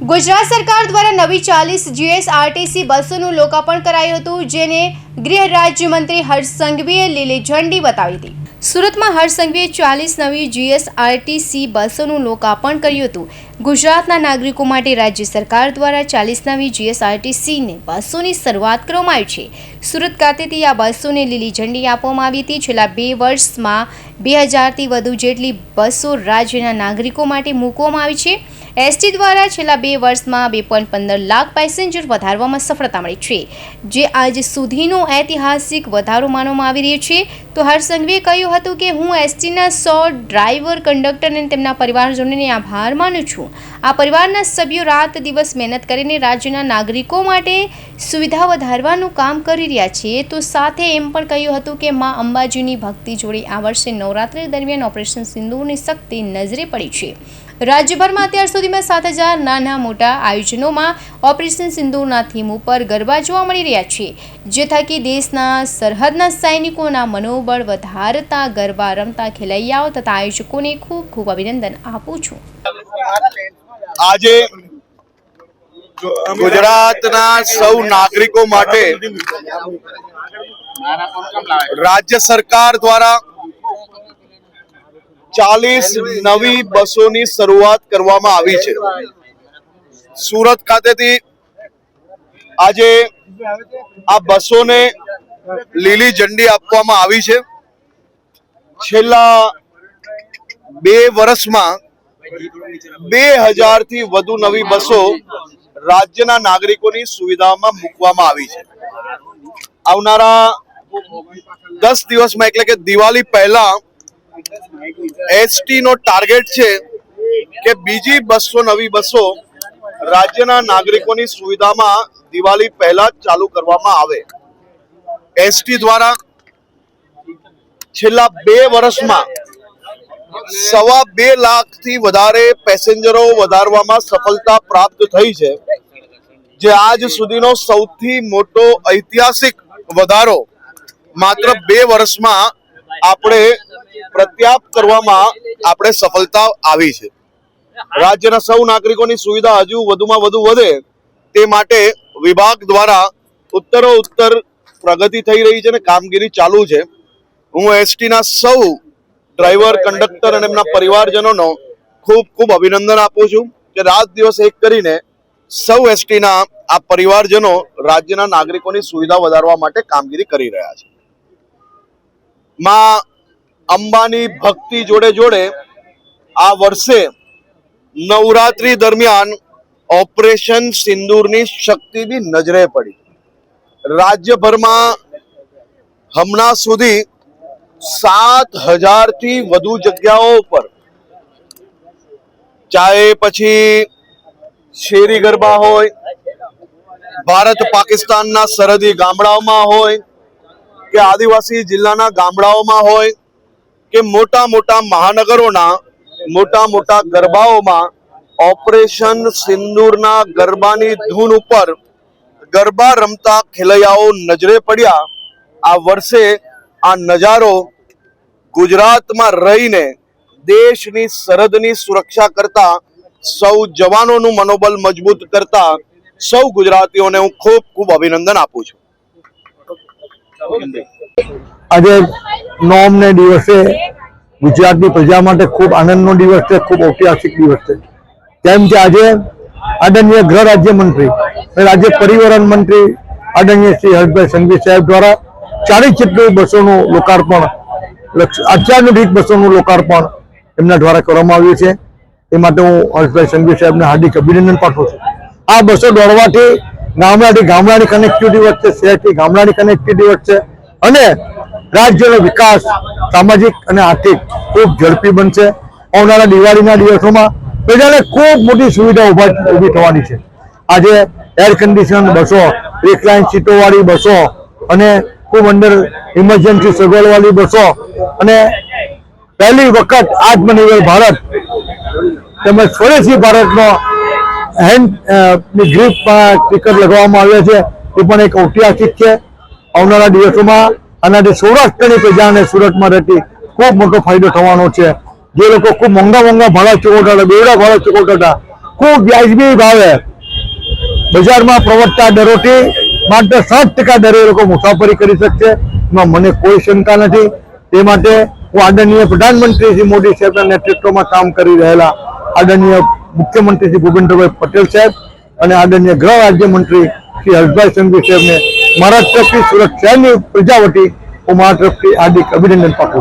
ગુજરાત સરકાર દ્વારા નવી ચાલીસ જીએસઆરટીસી બસોનું લોકાર્પણ કરાયું હતું, જેને ગૃહ રાજ્યમંત્રી હર્ષ સંઘવીએ લીલી ઝંડી બતાવી હતી. સુરતમાં હર્ષ સંઘવીએ ચાલીસ નવી જીએસઆરટીસી બસોનું લોકાર્પણ કર્યું હતું. ગુજરાતના નાગરિકો માટે રાજ્ય સરકાર દ્વારા ચાલીસ નવી જીએસઆરટીસીને બસોની શરૂઆત કરવામાં આવી છે. સુરત ખાતેથી આ બસોને લીલી ઝંડી આપવામાં આવી હતી. છેલ્લા બે વર્ષમાં બે હજારથી વધુ જેટલી બસો રાજ્યના નાગરિકો માટે મૂકવામાં આવી છે. એસટી દ્વારા છેલ્લા બે વર્ષમાં બે પોઈન્ટ પંદર લાખ પેસેન્જર વધારવામાં સફળતા મળી છે. જે આજ સુધીનો ઐતિહાસિક વધારો માનવામાં આવી રહ્યો છે. તો હર્ષસંઘવીએ કહ્યું હતું કે હું એસટીના સો ડ્રાઈવર, કંડક્ટર અને તેમના પરિવારજનોને આભાર માનું છું. આ પરિવારના સભ્યો રાત દિવસ મહેનત કરીને રાજ્યના નાગરિકો માટે સુવિધા વધારવાનું કામ કરી રહ્યા છે. તો સાથે એમ પણ કહ્યું હતું કે મા અંબાજીની ભક્તિ જોડે આ વર્ષે નવરાત્રિ દરમિયાન ઓપરેશન સિંદૂરની શક્તિ નજરે પડી છે. રાજ્યભરમાં અત્યાર સુધીમાં સાત હજાર નાના મોટા આયોજનોમાં ઓપરેશન સિંધુના થીમ ઉપર ગરબા જોવા મળી રહ્યા છે, જે થકી દેશના સરહદના સૈનિકોના મનોબળ વધારતા ગરબા રમતા ખેલૈયાઓ તથા આયોજકોને ખૂબ ખૂબ અભિનંદન આપું છું. આજે ગુજરાતના સૌ નાગરિકો માટે રાજ્ય સરકાર દ્વારા ચાલીસ નવી બસોની શરૂઆત કરવામાં આવી છે. સુરત ખાતેથી આજે આ બસોને લીલી ઝંડી આપવામાં આવી છે. છેલ્લા બે વર્ષમાં બે હજારથી વધુ નવી બસો રાજ્યના નાગરિકોની સુવિધામાં મૂકવામાં આવી છે. આવનારા દસ દિવસમાં, એટલે કે દિવાળી પહેલા એસટી નો ટાર્ગેટ છે કે બીજી બસો, નવી બસો રાજ્યના નાગરિકોની સુવિધામાં દિવાળી પહેલા ચાલુ કરવામાં આવે. એસટી દ્વારા છેલ્લા બે વર્ષમાં સવા બે લાખથી વધારે પેસેન્જરો વધારવામાં સફળતા પ્રાપ્ત થઈ છે, જે આજ સુધીનો સૌથી મોટો ઐતિહાસિક વધારો માત્ર બે વર્ષમાં આપણે પ્રત્યાપ કરવામાં આપણે સફળતા આવી છે. રાજ્યના સૌ નાગરિકોની સુવિધા હજુ વધુમાં વધુ વધે તે માટે વિભાગ દ્વારા ઉત્તરો ઉત્તર પ્રગતિ થઈ રહી છે અને કામગીરી ચાલુ છે. હું એસટીના સૌ ડ્રાઈવર, કંડક્ટર અને એમના પરિવારજનોનો ખૂબ ખૂબ અભિનંદન આપું છું કે રાત દિવસ એક કરીને સૌ એસટીના આ પરિવારજનો રાજ્યના નાગરિકોની સુવિધા વધારવા માટે કામગીરી કરી રહ્યા છે. માં અંબાની ભક્તિ જોડે જોડે આ વર્ષે નવરાત્રી દરમિયાન ઓપરેશન સિંદૂરની શક્તિ બી નજરે પડી. રાજ્યભરમાં હમણાં સુધી સાત હજારથી વધુ જગ્યાઓ પર ચાહે પછી શેરી ગરબા હોય, ભારત પાકિસ્તાનના સરહદી ગામડાઓમાં હોય કે આદિવાસી જિલ્લાના ગામડાઓમાં હોય કે મોટા મોટા મહાનગરોના, મોટા મોટા ગરબાઓમાં ઓપરેશન સિંદૂરના ગરબાની ધૂન ઉપર ગરબા રમતા ખેલૈયાઓ નજરે પડ્યા. આ વર્ષે આ નજારો ગુજરાતમાં રહીને દેશની સરહદની સુરક્ષા કરતા, સૌ જવાનોનું મનોબળ મજબૂત કરતા સૌ ગુજરાતીઓને હું ખૂબ ખૂબ અભિનંદન આપું છું. આજે નોમને દિવસે ગુજરાતની પ્રજા માટે ખૂબ આનંદનો દિવસ છે ખૂબ ઐતિહાસિક દિવસ છે. કેમ કે આજે આદરણીય ગૃહ રાજ્યમંત્રી રાજ્ય પરિવહન મંત્રી આદરણીય શ્રી હર્ષભાઈ સંઘવી સાહેબ દ્વારા ચારેક જેટલી બસોનું લોકાર્પણ અત્યાધુનિક બસોનું લોકાર્પણ એમના દ્વારા કરવામાં આવ્યું છે. એ માટે હું હર્ષભાઈ સંઘવી સાહેબને હાર્દિક અભિનંદન પાઠવું છું. આ બસો દોડવાથી ગામડાથી ગામડાની કનેક્ટિવિટી વધશે શહેરથી ગામડાની કનેક્ટિવિટી વધશે અને રાજ્યનો વિકાસ સામાજિક અને આર્થિક ખૂબ ઝડપી બનશે. આવનારા દિવાળીના દિવસોમાં પ્રજાને ખૂબ મોટી સુવિધા ઊભા ઊભી થવાની છે. આજે એર કન્ડિશન બસો રિક્લાઇન સીટોવાળી બસો અને ખૂબ અંદર ઇમરજન્સી સગવડવાળી બસો અને પહેલી વખત આત્મનિર્ભર ભારત તેમજ સ્વદેશી ભારતનો હેન્ડ ગ્રીપમાં સ્ટીકર લગાવવામાં આવ્યા છે. એ પણ એક ઐતિહાસિક છે. આવનારા દિવસોમાં આનાથી સૌરાષ્ટ્રની પ્રજાને સુરતમાં રહેતી ખૂબ મોટો ફાયદો થવાનો છે. જે લોકો ખૂબ મોંઘા મોંઘા ભાડા ચૂકવતા હતા, બેવડા ભાડા ચૂકવતા હતા, ખૂબ વ્યાજબી ભાવે બજારમાં પ્રવર્તતા દરોથી માત્ર સાત ટકા દરે લોકો મુસાફરી કરી શકશે. એમાં મને કોઈ શંકા નથી. તે માટે હું આદરણીય પ્રધાનમંત્રી શ્રી મોદી સાહેબના નેતૃત્વમાં કામ કરી રહેલા આદરણીય મુખ્યમંત્રી શ્રી ભૂપેન્દ્રભાઈ પટેલ સાહેબ અને આદરણીય ગૃહ રાજ્યમંત્રી શ્રી હર્ષભાઈ સંઘવી સાહેબને મારા તરફથી સુરત શહેરની પ્રજા વતી હું મારા તરફથી હાર્દિક અભિનંદન પાઠવું